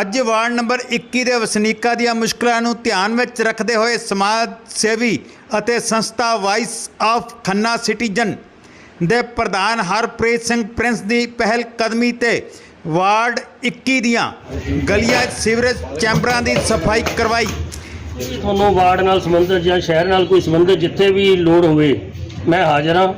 ਅੱਜ ward number 21 ਦੇ ਵਸਨੀਕਾਂ ਦੀਆਂ ਮੁਸ਼ਕਲਾਂ ਨੂੰ ਧਿਆਨ ਵਿੱਚ ਰੱਖਦੇ ਹੋਏ ਸਮਾਜ ਸੇਵੀ ਅਤੇ ਸੰਸਥਾ ਵਾਈਸ ਆਫ ਖੰਨਾ ਸਿਟੀਜ਼ਨ ਦੇ ਪ੍ਰਧਾਨ ਹਰਪ੍ਰੀਤ ਸਿੰਘ ਪ੍ਰਿੰਸ ਦੀ ਪਹਿਲ ਕਦਮੀ ਤੇ ਵਾਰਡ 21 ਦੀਆਂ ਗਲੀਆਂ 'ਚ ਸੀਵਰੇਜ ਚੈਂਬਰਾਂ ਦੀ ਸਫ਼ਾਈ ਕਰਵਾਈ। ਤੁਹਾਨੂੰ ਵਾਰਡ ਨਾਲ ਸੰਬੰਧਿਤ ਜਾਂ ਸ਼ਹਿਰ ਨਾਲ ਕੋਈ ਸੰਬੰਧਿਤ ਜਿੱਥੇ ਵੀ ਲੋੜ ਹੋਵੇ, ਮੈਂ ਹਾਜ਼ਰ ਹਾਂ।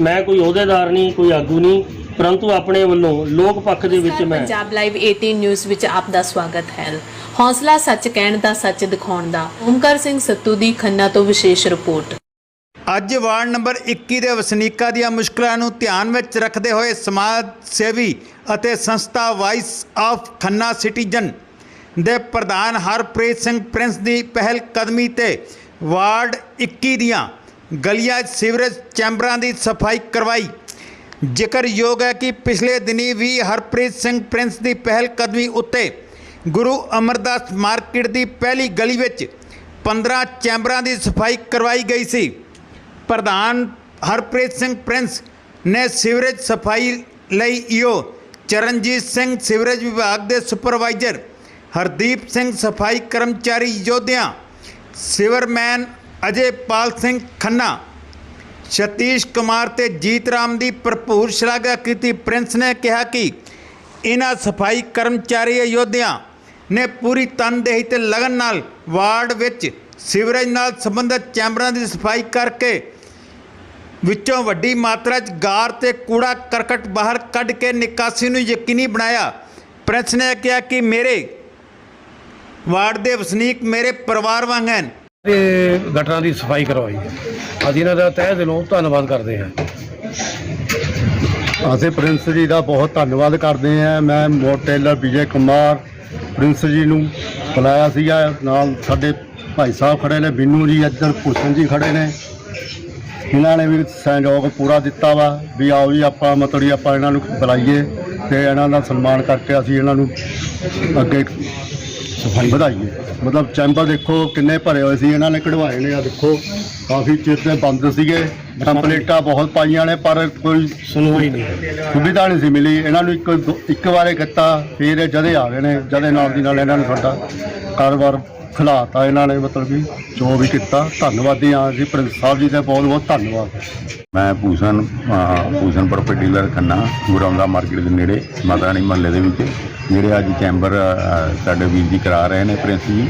ਮੈਂ ਕੋਈ ਅਹੁਦੇਦਾਰ ਨਹੀਂ, ਕੋਈ ਆਗੂ ਨਹੀਂ। ਪਰੰਤੂ ਆਪਣੇ ਵੱਲੋਂ ਲੋਕ ਪੱਖ ਦੇ ਵਿੱਚ ਮੈਂ ਪੰਜਾਬ ਲਾਈਵ 18 ਨਿਊਜ਼ ਵਿੱਚ ਆਪ ਦਾ ਸਵਾਗਤ ਹੈ। ਹੌਸਲਾ ਸੱਚ ਕਹਿਣ ਦਾ ਸੱਚ ਦਿਖਾਉਣ ਦਾ। ਓਮਕਾਰ ਸਿੰਘ ਸੱਤੂ ਦੀ ਖੰਨਾ ਤੋਂ ਵਿਸ਼ੇਸ਼ ਰਿਪੋਰਟ। ਅੱਜ ਵਾਰਡ ਨੰਬਰ 21 ਦੇ ਵਸਨੀਕਾਂ ਦੀਆਂ ਮੁਸ਼ਕਲਾਂ ਨੂੰ ਧਿਆਨ ਵਿੱਚ ਰੱਖਦੇ ਹੋਏ ਸਮਾਜ ਸੇਵੀ ਅਤੇ ਸੰਸਥਾ ਵਾਇਸ ਆਫ ਖੰਨਾ ਸਿਟੀਜ਼ਨ ਦੇ ਪ੍ਰਧਾਨ ਹਰਪ੍ਰੀਤ ਸਿੰਘ ਪ੍ਰਿੰਸ ਦੀ ਪਹਿਲ ਕਦਮੀ ਤੇ ਵਾਰਡ 21 ਦੀਆਂ ਗਲੀਆਂ ਸੀਵਰੇਜ ਚੈਂਬਰਾਂ ਦੀ ਸਫ਼ਾਈ ਕਰਵਾਈ। ਜ਼ਿਕਰਯੋਗ ਹੈ ਕਿ ਪਿਛਲੇ ਦਿਨੀ ਵੀ ਹਰਪ੍ਰੀਤ ਸਿੰਘ ਪ੍ਰਿੰਸ ਦੀ ਪਹਿਲ ਕਦਮੀ ਉੱਤੇ ਗੁਰੂ ਅਮਰਦਾਸ ਮਾਰਕੀਟ ਦੀ ਪਹਿਲੀ ਗਲੀ ਵਿੱਚ 15 ਚੈਂਬਰਾਂ ਦੀ ਸਫ਼ਾਈ ਕਰਵਾਈ ਗਈ ਸੀ। ਪ੍ਰਧਾਨ ਹਰਪ੍ਰੀਤ ਸਿੰਘ ਪ੍ਰਿੰਸ ਨੇ ਸੀਵਰੇਜ ਸਫ਼ਾਈ ਲਈ ਈਓ ਚਰਨਜੀਤ ਸਿੰਘ, ਸੀਵਰੇਜ ਵਿਭਾਗ ਦੇ ਸੁਪਰਵਾਈਜ਼ਰ ਹਰਦੀਪ ਸਿੰਘ, ਸਫ਼ਾਈ ਕਰਮਚਾਰੀ ਯੋਧਿਆਂ, ਸਿਵਰਮੈਨ ਅਜੇ ਪਾਲ ਸਿੰਘ ਖੰਨਾ ਸਤੀਸ਼ ਕੁਮਾਰ ਤੇ ਜੀਤ ਰਾਮ ਦੀ ਭਰਪੂਰ ਸ਼ਲਾਘਾ ਕੀਤੀ। ਪ੍ਰਿੰਸ ਨੇ ਕਿਹਾ ਕਿ ਇਹਨਾਂ ਸਫ਼ਾਈ ਕਰਮਚਾਰੀ ਯੋਧਿਆਂ ਨੇ ਪੂਰੀ ਤਨਦੇਹੀ ਤੇ ਲਗਨ ਨਾਲ ਵਾਰਡ ਵਿੱਚ ਸੀਵਰੇਜ ਨਾਲ ਸੰਬੰਧਿਤ ਚੈਂਬਰਾਂ ਦੀ ਸਫ਼ਾਈ ਕਰਕੇ ਵਿੱਚੋਂ ਵੱਡੀ ਮਾਤਰਾ 'ਚ ਗਾਰ ਤੇ ਕੂੜਾ ਕਰਕਟ ਬਾਹਰ ਕੱਢ ਕੇ ਨਿਕਾਸੀ ਨੂੰ ਯਕੀਨੀ ਬਣਾਇਆ। ਪ੍ਰਿੰਸ ਨੇ ਕਿਹਾ ਕਿ ਮੇਰੇ ਵਾਰਡ ਦੇ ਵਸਨੀਕ ਮੇਰੇ ਪਰਿਵਾਰ ਵਾਂਗ ਹਨ। ਤੇ ਗਟਰਾਂ ਦੀ ਸਫ਼ਾਈ ਕਰਵਾਈ ਅਸੀਂ ਇਹਨਾਂ ਦਾ ਤਹਿ ਦਿਲੋਂ ਧੰਨਵਾਦ ਕਰਦੇ ਹਾਂ। ਅਸੀਂ ਪ੍ਰਿੰਸ ਜੀ ਦਾ ਬਹੁਤ ਧੰਨਵਾਦ ਕਰਦੇ ਹਾਂ। ਮੈਂ ਮੋਟ ਟੇਲਰ ਵਿਜੇ ਕੁਮਾਰ ਪ੍ਰਿੰਸ ਜੀ ਨੂੰ ਬੁਲਾਇਆ ਸੀਗਾ। ਨਾਲ ਸਾਡੇ ਭਾਈ ਸਾਹਿਬ ਖੜੇ ਨੇ, ਬਿੰਨੂ ਜੀ, ਇੱਧਰ ਭੂਸ਼ਣ ਜੀ ਖੜੇ ਨੇ। ਇਹਨਾਂ ਨੇ ਵੀ ਸਹਿਯੋਗ ਪੂਰਾ ਦਿੱਤਾ ਵਾ ਵੀ ਆਓ ਜੀ, ਆਪਾਂ ਮਤਲਬ ਵੀ ਆਪਾਂ ਇਹਨਾਂ ਨੂੰ ਬੁਲਾਈਏ ਤੇ ਇਹਨਾਂ ਦਾ ਸਨਮਾਨ ਕਰਕੇ ਅਸੀਂ ਇਹਨਾਂ ਨੂੰ ਅੱਗੇ ਸਫ਼ਾਈ ਵਧਾਈਏ ਮਤਲਬ ਚੈਂਬਰ ਦੇਖੋ ਕਿੰਨੇ ਭਰੇ ਹੋਏ ਸੀ ਇਹਨਾਂ ਨੇ ਕਢਵਾਏ ਨੇ ਆ ਦੇਖੋ ਕਾਫੀ ਚਿਰ ਦੇ ਬੰਦ ਸੀਗੇ। ਕੰਪਲੀਟਾਂ ਬਹੁਤ ਪਾਈਆਂ ਨੇ ਪਰ ਕੋਈ ਸੁਣਵਾਈ ਨਹੀਂ ਸੁਵਿਧਾ ਨਹੀਂ ਸੀ ਮਿਲੀ। ਇਹਨਾਂ ਨੂੰ ਇੱਕ ਇੱਕ ਵਾਰੇ ਕੀਤਾ ਫਿਰ ਇਹ ਜਦੇ ਆ ਗਏ ਨੇ ਜਦੇ ਨਾਲ ਦੀ ਨਾਲ ਇਹਨਾਂ ਨੇ ਸਾਡਾ ਕਾਰੋਬਾਰ ਖਿਲਾਤਾ ਇਹਨਾਂ ਨੇ ਮਤਲਬ ਕਿ ਜੋ ਵੀ ਕੀਤਾ, ਧੰਨਵਾਦੀ ਹਾਂ ਜੀ ਪ੍ਰਿੰਸ ਸਾਹਿਬ ਜੀ ਦਾ ਬਹੁਤ ਬਹੁਤ ਧੰਨਵਾਦ। ਮੈਂ ਭੂਸ਼ਣ ਭੂਸ਼ਣ ਪ੍ਰਾਪਰਟੀ ਡੀਲਰ ਖੰਨਾ, ਗੁਰਾਉਂਦਾ ਮਾਰਕੀਟ ਦੇ ਨੇੜੇ ਮਾਤਾ ਰਾਣੀ ਮਹੱਲੇ ਦੇ ਵਿੱਚ। ਜਿਹੜੇ ਅੱਜ ਚੈਂਬਰ ਸਾਡੇ ਵੀਰ ਜੀ ਕਰਾ ਰਹੇ ਨੇ, ਪ੍ਰਿੰਸ ਜੀ,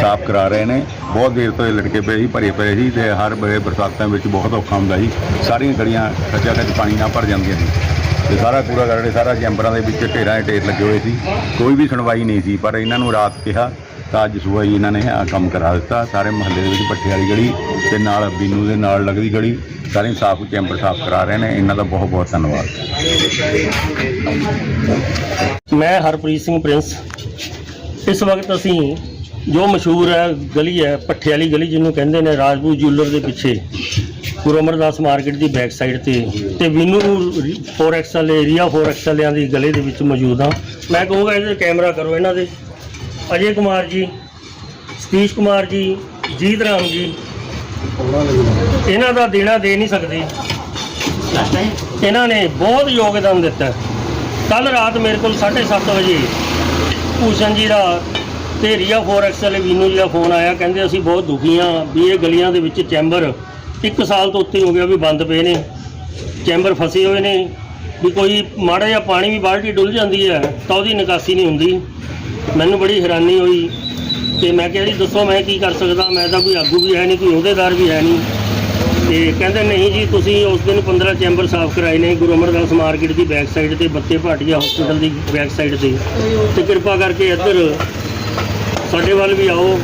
ਸਾਫ਼ ਕਰਾ ਰਹੇ ਨੇ। ਬਹੁਤ ਦੇਰ ਤੋਂ ਇਹ ਲੜਕੇ ਪਏ ਸੀ, ਭਰੇ ਪਏ ਸੀ ਤੇ ਹਰ ਵੇਲੇ ਬਰਸਾਤਾਂ ਵਿੱਚ ਬਹੁਤ ਔਖਾ ਹੁੰਦਾ ਸੀ। ਸਾਰੀਆਂ ਗਲੀਆਂ ਖੱਚਾ ਖੱਚ ਪਾਣੀ ਨਾਲ ਭਰ ਜਾਂਦੀਆਂ ਸੀ। ਤੇ ਸਾਰਾ ਕੂੜਾ ਕਰੜੇ ਸਾਰਾ ਚੈਂਬਰਾਂ ਦੇ ਵਿੱਚ ਢੇਰਾਂ ਦੇ ਢੇਰ ਲੱਗੇ ਹੋਏ ਸੀ। ਕੋਈ ਵੀ ਸੁਣਵਾਈ ਨਹੀਂ ਸੀ, ਪਰ ਇਹਨਾਂ ਨੂੰ ਰਾਤ ਕਿਹਾ ਤਾਂ ਅੱਜ ਸਵੇਰ ਹੀ ਇਹਨਾਂ ਨੇ ਆ ਕੰਮ ਕਰਾ ਦਿੱਤਾ। ਸਾਰੇ ਮਹੱਲੇ ਦੇ ਵਿੱਚ ਪੱਠੇ ਵਾਲੀ ਗਲੀ ਤੇ ਨਾਲ ਬੀਨੂ ਦੇ ਨਾਲ ਲੱਗਦੀ ਗਲੀ। ਸਾਰੇ ਸਾਫ਼ ਚੈਂਬਰ ਸਾਫ਼ ਕਰਾ ਰਹੇ ਨੇ। ਇਹਨਾਂ ਦਾ ਬਹੁਤ ਬਹੁਤ ਧੰਨਵਾਦ। ਮੈਂ ਹਰਪ੍ਰੀਤ ਸਿੰਘ ਪ੍ਰਿੰਸ। ਇਸ ਵਕਤ ਅਸੀਂ ਜੋ ਮਸ਼ਹੂਰ ਹੈ, ਗਲੀ ਹੈ, ਪੱਠੇ ਵਾਲੀ ਗਲੀ ਜਿਹਨੂੰ ਕਹਿੰਦੇ ਨੇ ਰਾਜਪੂਤ ਜੂਲਰ ਦੇ ਪਿੱਛੇ, ਗੁਰੂ ਅਮਰਦਾਸ ਮਾਰਕੀਟ ਦੀ ਬੈਕ ਸਾਈਡ ਤੇ ਤੇ ਵਿਨੂ ਫੋਰੈਕਸ ਵਾਲੇ ਏਰੀਆ ਫੋਰੈਕਸ ਵਾਲਿਆਂ ਦੀ ਗਲੀ ਦੇ ਵਿੱਚ ਮੌਜੂਦ ਹਾਂ। ਮੈਂ ਕਹੂੰਗਾ ਇਹਦੇ ਕੈਮਰਾ ਕਰੋ ਇਹਨਾਂ ਦੇ। ਅਜੇ ਕੁਮਾਰ ਜੀ, ਸਤੀਸ਼ ਕੁਮਾਰ ਜੀ, ਜੀਤ ਰਾਮ ਜੀ। ਇਹਨਾਂ ਦਾ ਦੇਣਾ ਦੇ ਨਹੀਂ ਸਕਦੇ। ਇਹਨਾਂ ਨੇ ਬਹੁਤ ਯੋਗਦਾਨ ਦਿੱਤਾ। ਕੱਲ ਰਾਤ ਮੇਰੇ ਕੋਲ 7:30 ਵਜੇ ਭੂਸ਼ਣ ਜੀ ਦਾ ਤੇ ਰੀਆ ਫੋਰੈਕਸ ਵਾਲੇ ਵੀਨੂ ਜੀ ਦਾ ਫੋਨ ਆਇਆ। ਕਹਿੰਦੇ ਅਸੀਂ ਬਹੁਤ ਦੁਖੀ ਹਾਂ ਵੀ ਇਹ ਗਲੀਆਂ ਦੇ ਵਿੱਚ ਚੈਂਬਰ ਇੱਕ ਸਾਲ ਤੋਂ ਉੱਤੇ ਹੋ ਗਿਆ ਵੀ ਬੰਦ ਪਏ ਨੇ। ਚੈਂਬਰ ਫਸੇ ਹੋਏ ਨੇ। ਵੀ ਕੋਈ ਮਾੜਾ ਜਿਹਾ ਪਾਣੀ ਵੀ ਬਾਲਟੀ ਡੁੱਲ ਜਾਂਦੀ ਹੈ ਤਾਂ ਉਹਦੀ ਨਿਕਾਸੀ ਨਹੀਂ ਹੁੰਦੀ। ਮੈਨੂੰ ਬੜੀ ਹੈਰਾਨੀ ਹੋਈ ਤੇ ਮੈਂ ਕਿਹਾ ਜੀ, ਦੱਸੋ ਮੈਂ ਕੀ ਕਰ ਸਕਦਾ? ਮੈਂ ਤਾਂ ਕੋਈ ਆਗੂ ਵੀ ਹੈ ਨਹੀਂ, ਕੋਈ ਅਹੁਦੇਦਾਰ ਵੀ ਹੈ ਨਹੀਂ। ਤੇ ਕਹਿੰਦੇ, ਨਹੀਂ ਜੀ, ਤੁਸੀਂ ਉਸ ਦਿਨ 15 ਚੈਂਬਰ ਸਾਫ਼ ਕਰਾਏ ਨੇ, ਗੁਰੂ ਅਮਰਦਾਸ ਮਾਰਕੀਟ ਦੀ ਬੈਕ ਸਾਈਡ ਤੇ ਬੱਤੇ ਭਾਟੀਆ ਹਸਪੀਟਲ ਦੀ ਬੈਕ ਸਾਈਡ ਤੇ। ਤੇ ਕਿਰਪਾ ਕਰਕੇ ਇੱਧਰ ਸਾਡੇ ਵੱਲ ਵੀ ਆਓ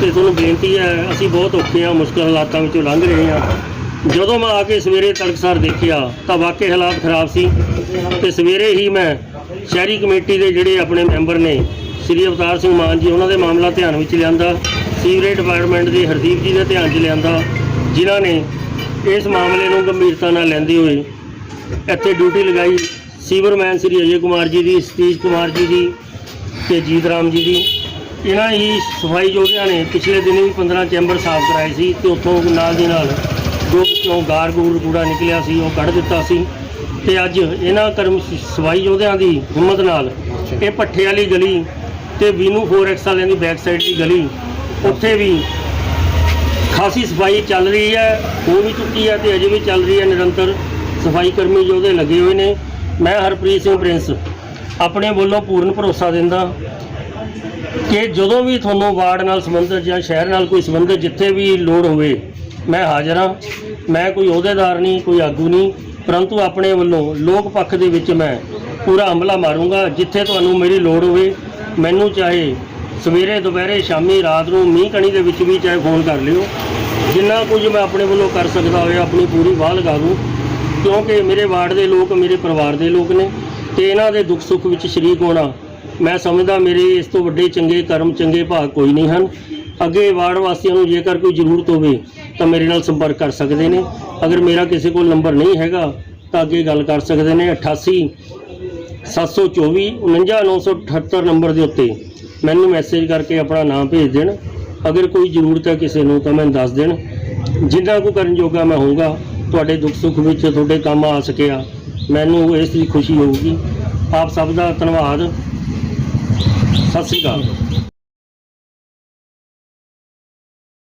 ਤੇ ਤੁਹਾਨੂੰ ਬੇਨਤੀ ਹੈ, ਅਸੀਂ ਬਹੁਤ ਔਖੇ ਹਾਂ, ਮੁਸ਼ਕਲ ਹਾਲਾਤਾਂ ਵਿੱਚੋਂ ਲੰਘ ਰਹੇ ਹਾਂ। ਜਦੋਂ ਮੈਂ ਆ ਕੇ ਸਵੇਰੇ ਤੜਕਸਾਰ ਦੇਖਿਆ, ਤਾਂ ਵਾਕਈ ਹਾਲਾਤ ਖਰਾਬ ਸੀ। ਤੇ ਸਵੇਰੇ ਹੀ ਮੈਂ ਸ਼ਹਿਰੀ ਕਮੇਟੀ ਦੇ ਜਿਹੜੇ ਆਪਣੇ ਮੈਂਬਰ ਨੇ ਸ੍ਰੀ ਅਵਤਾਰ ਸਿੰਘ ਮਾਨ ਜੀ ਉਹਨਾਂ ਦੇ ਮਾਮਲਾ ਧਿਆਨ ਵਿੱਚ ਲਿਆਂਦਾ ਸੀਵਰੇਜ ਡਿਪਾਰਟਮੈਂਟ ਦੇ ਹਰਦੀਪ ਜੀ ਦੇ ਧਿਆਨ 'ਚ ਲਿਆਂਦਾ ਜਿਨ੍ਹਾਂ ਨੇ ਇਸ ਮਾਮਲੇ ਨੂੰ ਗੰਭੀਰਤਾ ਨਾਲ ਲੈਂਦੇ ਹੋਏ ਇੱਥੇ ਡਿਊਟੀ ਲਗਾਈ ਸੀਵਰਮੈਨ ਸ੍ਰੀ ਅਜੇ ਕੁਮਾਰ ਜੀ ਦੀ ਸਤੀਸ਼ ਕੁਮਾਰ ਜੀ ਦੀ ਤੇ ਜੀਤ ਰਾਮ ਜੀ ਦੀ। ਇਹਨਾਂ ਹੀ ਸਫ਼ਾਈ ਯੋਧਿਆਂ ਨੇ ਪਿਛਲੇ ਦਿਨੀ ਵੀ 15 ਚੈਂਬਰ ਸਾਫ਼ ਕਰਾਏ ਸੀ ਤੇ ਉੱਥੋਂ ਨਾਲ ਦੀ ਨਾਲ ਜੋ ਵਿੱਚੋਂ ਗਾਰ ਗੂਰ ਕੂੜਾ ਨਿਕਲਿਆ ਸੀ ਉਹ ਕੱਢ ਦਿੱਤਾ ਸੀ ਤੇ ਅੱਜ ਇਹਨਾਂ ਕਰਮ ਸਫ਼ਾਈ ਯੋਧਿਆਂ ਦੀ ਹਿੰਮਤ ਨਾਲ ਇਹ ਪੱਠੇ ਵਾਲੀ ਗਲੀ ਤੇ ਵੀਨੂ 4X ਵਾਲਿਆਂ ਦੀ ਬੈਕ ਸਾਈਡ ਦੀ ਗਲੀ। ਉੱਥੇ ਵੀ ਖਾਸੀ ਸਫ਼ਾਈ ਚੱਲ ਰਹੀ ਹੈ ਹੋ ਵੀ ਚੁੱਕੀ ਹੈ ਤੇ ਅਜੇ ਵੀ ਚੱਲ ਰਹੀ ਹੈ ਨਿਰੰਤਰ ਸਫ਼ਾਈ ਕਰਮੀ ਜੋ ਲੱਗੇ ਹੋਏ ਨੇ। ਮੈਂ ਹਰਪ੍ਰੀਤ ਸਿੰਘ ਪ੍ਰਿੰਸ, ਆਪਣੇ ਵੱਲੋਂ ਪੂਰਨ ਭਰੋਸਾ ਦਿੰਦਾ ਕਿ ਜਦੋਂ ਵੀ ਤੁਹਾਨੂੰ ਵਾਰਡ ਨਾਲ ਸੰਬੰਧਿਤ ਜਾਂ ਸ਼ਹਿਰ ਨਾਲ ਕੋਈ ਸੰਬੰਧਿਤ ਜਿੱਥੇ ਵੀ ਲੋੜ ਹੋਵੇ, ਮੈਂ ਹਾਜ਼ਰ ਹਾਂ। ਮੈਂ ਕੋਈ ਅਹੁਦੇਦਾਰ ਨਹੀਂ, ਕੋਈ ਆਗੂ ਨਹੀਂ, ਪਰੰਤੂ ਆਪਣੇ ਵੱਲੋਂ ਲੋਕ ਪੱਖ ਦੇ ਵਿੱਚ ਮੈਂ ਪੂਰਾ ਹਮਲਾ ਮਾਰੂੰਗਾ। ਜਿੱਥੇ ਤੁਹਾਨੂੰ ਮੇਰੀ ਲੋੜ ਹੋਵੇ ਮੈਨੂੰ ਚਾਹੇ ਸਵੇਰੇ, ਦੁਪਹਿਰੇ, ਸ਼ਾਮੀ, ਰਾਤ ਨੂੰ ਮੀਂਹ ਕਣੀ ਦੇ ਵਿੱਚ ਵੀ ਚਾਹੇ ਫੋਨ ਕਰ ਲਿਓ। ਜਿੰਨਾ ਕੁਝ ਮੈਂ ਆਪਣੇ ਵੱਲੋਂ ਕਰ ਸਕਦਾ ਹੋਇਆ, ਆਪਣੀ ਪੂਰੀ ਵਾਹ ਲਗਾ ਦੂੰ। ਕਿਉਂਕਿ ਮੇਰੇ ਵਾਰਡ ਦੇ ਲੋਕ, ਮੇਰੇ ਪਰਿਵਾਰ ਦੇ ਲੋਕ ਨੇ ਤੇ ਇਹਨਾਂ ਦੇ ਦੁੱਖ ਸੁੱਖ ਵਿੱਚ ਸ਼ਰੀਕ ਹੋਣਾ ਮੈਂ ਸਮਝਦਾ ਮੇਰੇ ਇਸ ਤੋਂ ਵੱਡੇ ਚੰਗੇ ਕਰਮ, ਚੰਗੇ ਭਾਗ ਕੋਈ ਨਹੀਂ ਹਨ। ਅੱਗੇ ਵਾਰਡ ਵਾਸੀਆਂ ਨੂੰ ਜੇਕਰ ਕੋਈ ਜ਼ਰੂਰਤ ਹੋਵੇ ਤਾਂ ਮੇਰੇ ਨਾਲ ਸੰਪਰਕ ਕਰ ਸਕਦੇ ਨੇ। ਅਗਰ ਮੇਰਾ ਕਿਸੇ ਕੋਲ ਨੰਬਰ ਨਹੀਂ ਹੈਗਾ ਤਾਂ ਅੱਗੇ ਗੱਲ ਕਰ ਸਕਦੇ ਨੇ। 88 724 49978 ਨੰਬਰ ਦੇ ਉੱਤੇ ਮੈਨੂੰ ਮੈਸੇਜ ਕਰਕੇ ਆਪਣਾ ਨਾਮ ਭੇਜ ਦੇਣ। ਅਗਰ ਕੋਈ ਜ਼ਰੂਰਤ ਹੈ ਕਿਸੇ ਨੂੰ ਤਾਂ ਮੈਨੂੰ ਦੱਸ ਦੇਣ। ਜਿੰਨਾ ਕੁ ਕਰਨ ਜੋਗਾ ਮੈਂ ਹੋਊਗਾ, ਤੁਹਾਡੇ ਦੁੱਖ ਸੁੱਖ ਵਿੱਚ ਤੁਹਾਡੇ ਕੰਮ ਆ ਸਕਿਆ ਮੈਨੂੰ ਇਸ ਦੀ ਖੁਸ਼ੀ ਹੋਊਗੀ। ਆਪ ਸਭ ਦਾ ਧੰਨਵਾਦ। ਸਤਿ ਸ੍ਰੀ ਅਕਾਲ।